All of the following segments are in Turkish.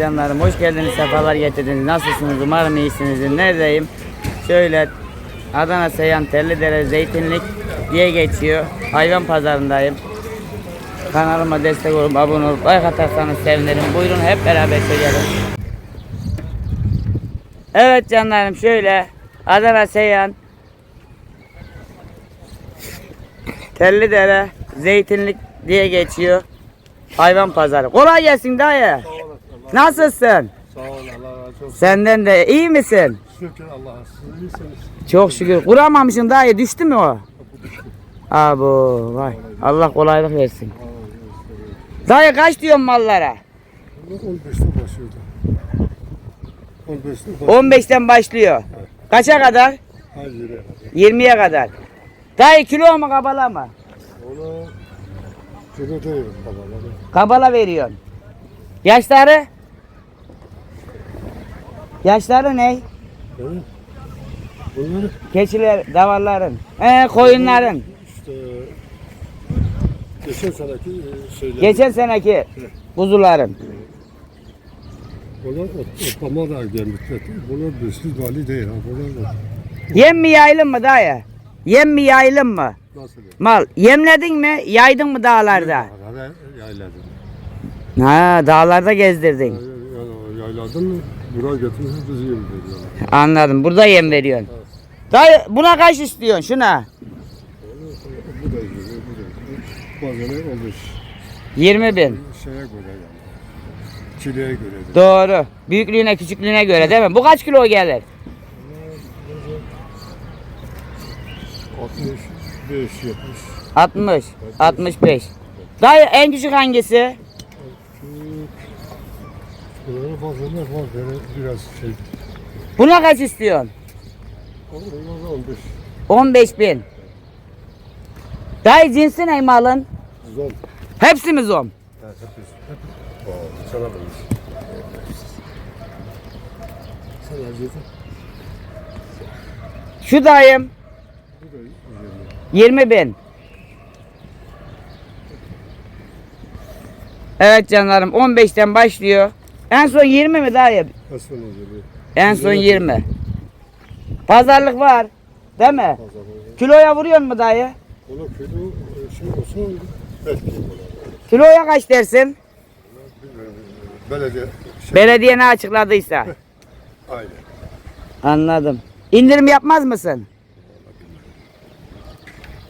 canlarım hoş geldiniz sefalar getirdiniz. Nasılsınız? Umarım iyisinizdir. Neredeyim? Şöyle Adana Seyhan Tellidere Zeytinlik diye geçiyor. Hayvan pazarındayım. Kanalıma destek olup abone olup like atarsanız sevinirim. Buyurun hep beraber söyleyelim. Evet canlarım şöyle Adana Seyhan Tellidere Zeytinlik diye geçiyor. Hayvan pazarı. Kolay gelsin dayı. Nasılsın? Sağ ol Allah razı olsun. Senden de iyi misin? Şükür Allah'a. Siz iyisiniz. Çok şükür. Kuramamışsın dayı. Düştü mü o? Abo vay. Allah kolaylık versin. Dayı kaç diyorsun mallara? 15'te başlıyordu. 15'te başlıyordu. 15'ten başlıyor. Kaça kadar? Hayır. 20'ye kadar. Dayı kilo mu kabala mı? Onu kilo değil babaları. Kabala veriyorsun. Yaşları? Yaşları ne? Evet. Bunları Keçiler, davarların, ee, koyunların. işte geçen seneki e, şeyler. Geçen seneki kuzuların. Bunlar ot- otlama da gelmişler. Bunlar besli bali değil. Ha. Bunlar da Yem mi yaylım mı dayı? Yem mi yaylım mı? nasıl? Mal yemledin mi yaydın mı dağlarda? Yayladım. Ha dağlarda gezdirdin. Yayladın mı? Buraya getirmişiz bizi yem veriyorlar. Anladım burada yem veriyorsun. Dayı buna kaç istiyorsun şuna? Bu da iyi, bu da iyi. Bazen olur. 20 bin. Şeye göre yani. Çileğe göre de. Doğru. Büyüklüğüne küçüklüğüne göre değil mi? Bu kaç kilo gelir? 65, 70. 60, 65. Dayı en küçük hangisi? Bunların fazlalar var. Yani biraz şey. Buna kaç istiyorsun? Onlar 15. 15 bin. Dayı cinsi ne malın? Zon. Hepsi mi zom? Evet, hepimiz. Hep. Aa, sana vermiş. Sen harcadın. Şu dayım Bu da iyi. 20 bin. Evet canlarım 15'ten başlıyor. En son 20 mi dayı? Aslan oluyor. En son 20. Pazarlık var. Değil mi? Var. Kiloya vuruyor mu dayı? Ona kilo e, şey olsun belki. Kiloya kaç dersin? Bilmiyorum. Belediye şey. Belediye ne açıkladıysa. Aynen. Anladım. İndirim yapmaz mısın?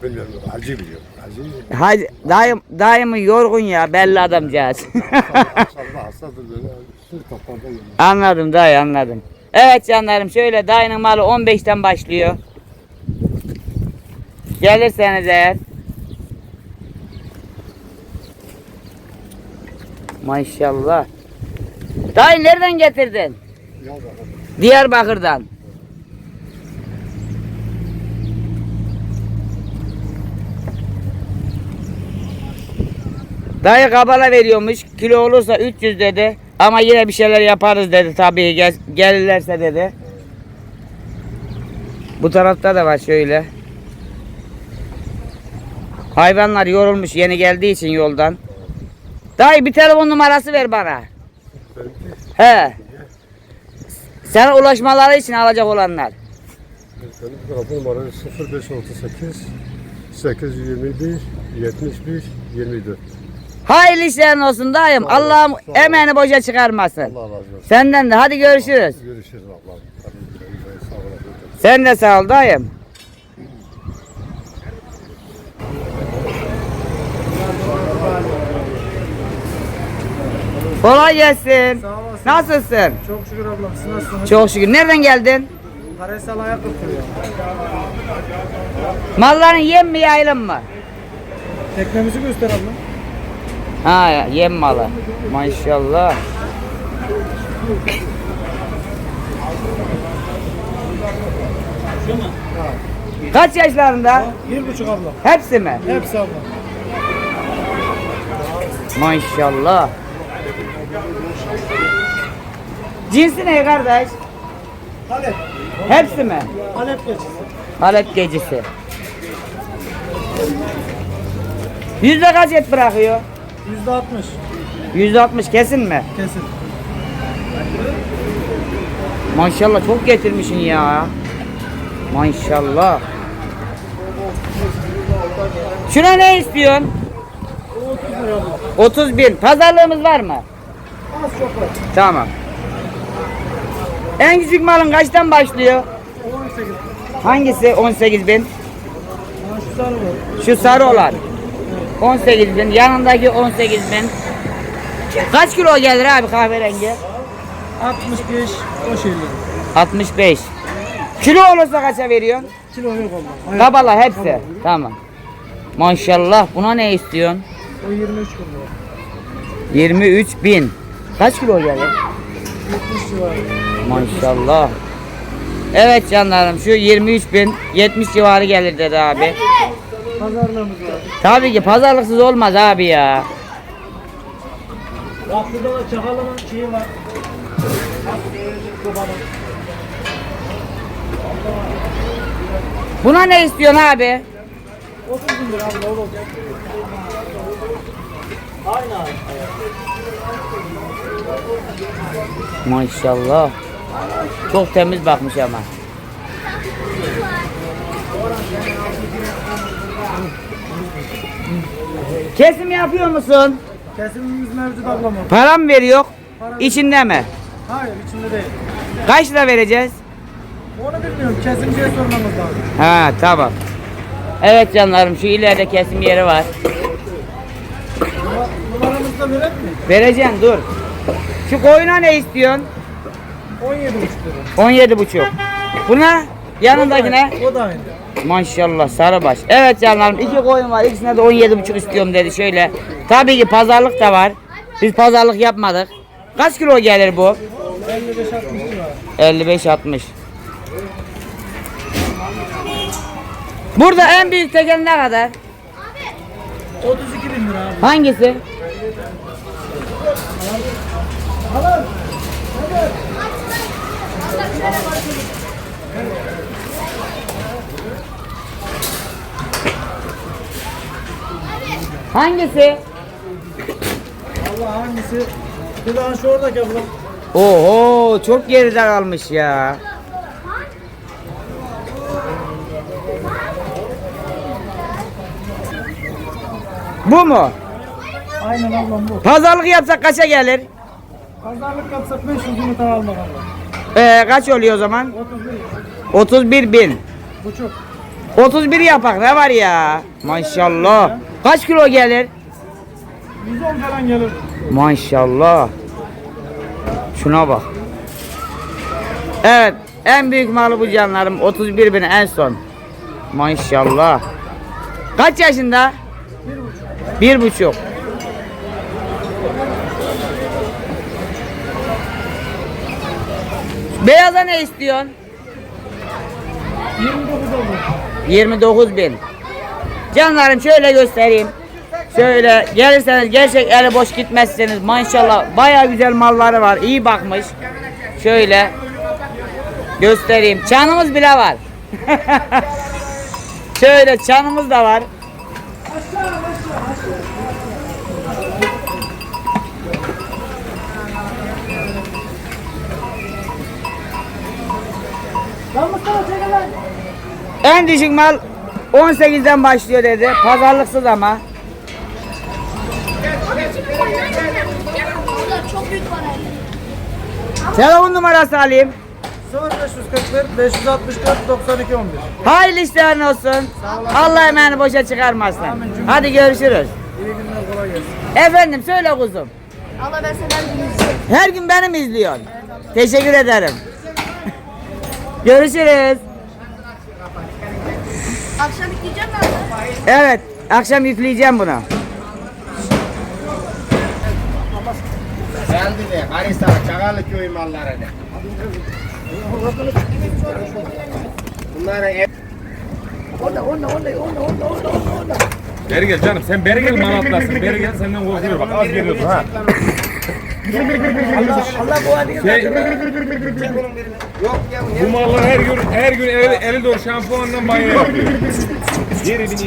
Bilmiyorum. Hacı biliyor. Hacı. Hadi dayım, dayımı yorgun ya belli adamcağız. Sabah hastadır böyle. Sır kaplarda yiyor. anladım dayı anladım. Evet canlarım şöyle dayının malı 15'ten başlıyor. Gelirseniz eğer. Maşallah. Dayı nereden getirdin? Diyarbakır'dan. Dayı kabala veriyormuş. Kilo olursa 300 dedi. Ama yine bir şeyler yaparız dedi tabii gel, gelirlerse dedi. Bu tarafta da var şöyle. Hayvanlar yorulmuş yeni geldiği için yoldan. Dayı bir telefon numarası ver bana. He. Sana ulaşmaları için alacak olanlar. benim telefon numarası 0538 821 71 24. Hayırlı işlerin olsun dayım. Allah'ım emeğini boşa çıkarmasın. Allah razı olsun. Senden de hadi görüşürüz. Görüşürüz olasın. Sen de sağ ol dayım. Kolay gelsin. Sağ olasın. Nasılsın? Çok şükür ablam. Siz nasılsınız? Çok şükür. Nereden geldin? Parasal ayak tutuyor. Malların yem mi yaylım mı? Teknemizi göster ablam. Ha yem malı. Maşallah. Kaç yaşlarında? Bir buçuk ablam. Hepsi mi? Hepsi ablam. Maşallah. Cinsi ne kardeş? Halep. Hepsi mi? Halep geçisi. Halep gecisi. Yüzde kaç et bırakıyor? Yüzde altmış. Yüzde altmış kesin mi? Kesin. Maşallah çok getirmişsin ya. Maşallah. Şuna ne istiyorsun? 30 bin. Pazarlığımız var mı? Az çok var. Tamam. En küçük malın kaçtan başlıyor? 18. Hangisi 18 bin? Şu sarı var. Şu sarı olan. 18 bin. Yanındaki 18 bin. Kaç kilo gelir abi kahverengi? 65 o şeyleri. 65. Kilo olursa kaça veriyorsun? Kilo yok ondan. Kabala hepsi. Tamam. Maşallah. Buna ne istiyorsun? O 23 kilo. 23 bin. Kaç kilo gelir? 70 civarı. Maşallah. Evet canlarım şu 23 bin 70 civarı gelir dedi abi. Pazarlığımız var. Tabii ki pazarlıksız olmaz abi ya. Bak burada da çakalının şeyi var. Buna ne istiyorsun abi? 30 bin lira abi ne olur. Aynen abi. Maşallah. Çok temiz bakmış ama. Kesim yapıyor musun? Kesimimiz mevcut ablam. Para mı veriyor? İçinde mi? Hayır içinde değil. Kaç lira vereceğiz? Onu bilmiyorum. Kesimciye sormamız lazım. Ha tamam. Evet canlarım şu ileride kesim yeri var. Numara- Numaramızı da verelim mi? Vereceğim dur. Şu koyuna ne istiyorsun? 17 lira. 17 buçuk. Buna yanındakine O da aynı. Maşallah sarıbaş. Evet canlarım iki koyun var ikisine de 17 buçuk istiyorum dedi şöyle. Tabii ki pazarlık da var. Biz pazarlık yapmadık. Kaç kilo gelir bu? 55-60 lira. 55-60. Burada en büyük tekel ne kadar? 32 bin lira abi. Hangisi? Hangisi? Allah hangisi? Bir daha şu oradaki ablam. Oho çok geride kalmış ya. Bu mu? Aynen ablam bu. Pazarlık yapsak kaça gelir? Pazarlık yapsak 500 yumurta almak ablam. Ee, kaç oluyor o zaman? 31 31 bin. buçuk. 31 yapak ne var ya? Maşallah. Kaç kilo gelir? 110 falan gelir. Maşallah. Şuna bak. Evet. En büyük malı bu canlarım. 31 bin en son. Maşallah. Kaç yaşında? Bir buçuk. Beyaza ne istiyorsun? 29 oldu. 29 bin. Canlarım şöyle göstereyim. Şöyle gelirseniz gerçek eli boş gitmezseniz maşallah baya güzel malları var. iyi bakmış. Şöyle göstereyim. Çanımız bile var. şöyle çanımız da var. En düşük mal 18'den başlıyor dedi. Pazarlıksız ama. Telefon numarası alayım. 0541 564 92 11. Hayırlı işlerin olsun. Allah emeğini boşa çıkarmasın. Hadi görüşürüz. İyi günler kolay gelsin. Efendim söyle kuzum. Allah ben senden dinleyeceğim. Her gün beni mi izliyorsun? Teşekkür ederim. Görüşürüz. Akşam yükleyeceğim mi abi? Evet, akşam yükleyeceğim bunu. Geldi de Karisa Çakalı köy mallarını. Bunlara ev Beri gel canım sen beri gel manatlasın. Beri gel senden korkuyor bak az geliyorsun ha. Şey, bu mallar her gün her gün eli, eli doğru şampuanla banyo yapıyor. Yeri bin.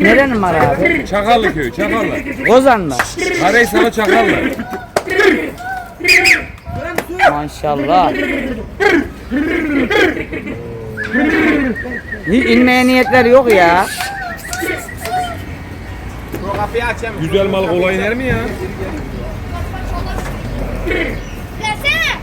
Nerenin var abi? Çakallı köyü, Çakallı. Kozan mı? Karaysalı Çakallı. Maşallah. İnmeye niyetler yok ya. Güzel mal kolay iner mi ya? Versene.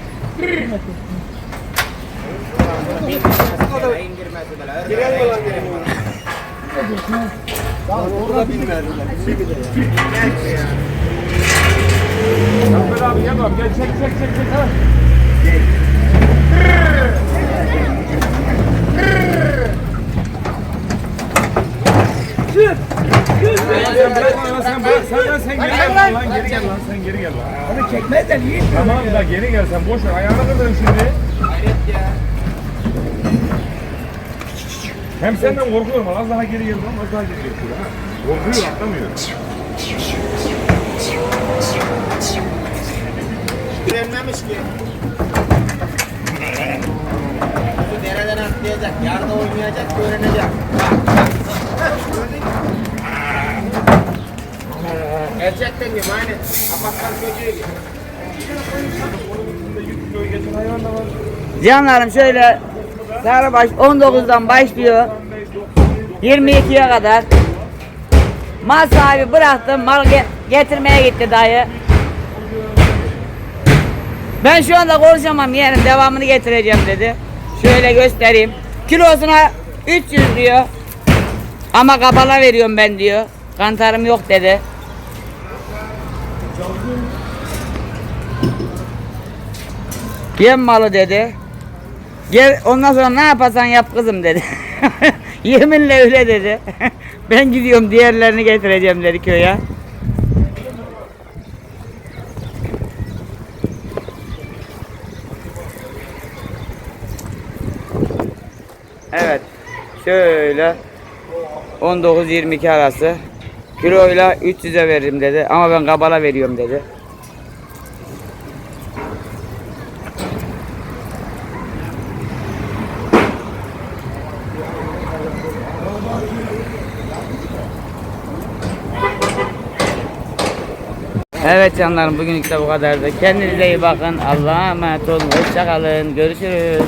Ahmet abi gel bak gel çek çek çek çek. ha. Sen bırak lan, sen bırak sen lan geri gel lan geri gel lan sen geri gel lan. Onu çekmezsen iyi. Tamam da geri gel sen boş ver ayağını kırdın şimdi. Hem senden korkuyorum az daha geri gel lan az daha geri gel. ha. Korkuyor atlamıyor. Frenlemiş ki. Bu dereden atlayacak, yarda oynayacak, öğrenecek. Gerçekten gibi aynı. Apartman çocuğu gibi. Canlarım şöyle Sarıbaş 19'dan başlıyor. 22'ye kadar. Mal sahibi bıraktım mal ge- getirmeye gitti dayı. Ben şu anda konuşamam yeğenim devamını getireceğim dedi. Şöyle göstereyim. Kilosuna 300 diyor. Ama kabala veriyorum ben diyor. Kantarım yok dedi Yem malı dedi. Gel ondan sonra ne yaparsan yap kızım dedi. Yeminle öyle dedi. ben gidiyorum diğerlerini getireceğim dedi köye. Evet. Şöyle 19-22 arası kiloyla 300'e veririm dedi ama ben kabala veriyorum dedi. Evet canlarım bugünlük de bu kadardı. Kendinize iyi bakın. Allah'a emanet olun. Hoşçakalın. Görüşürüz.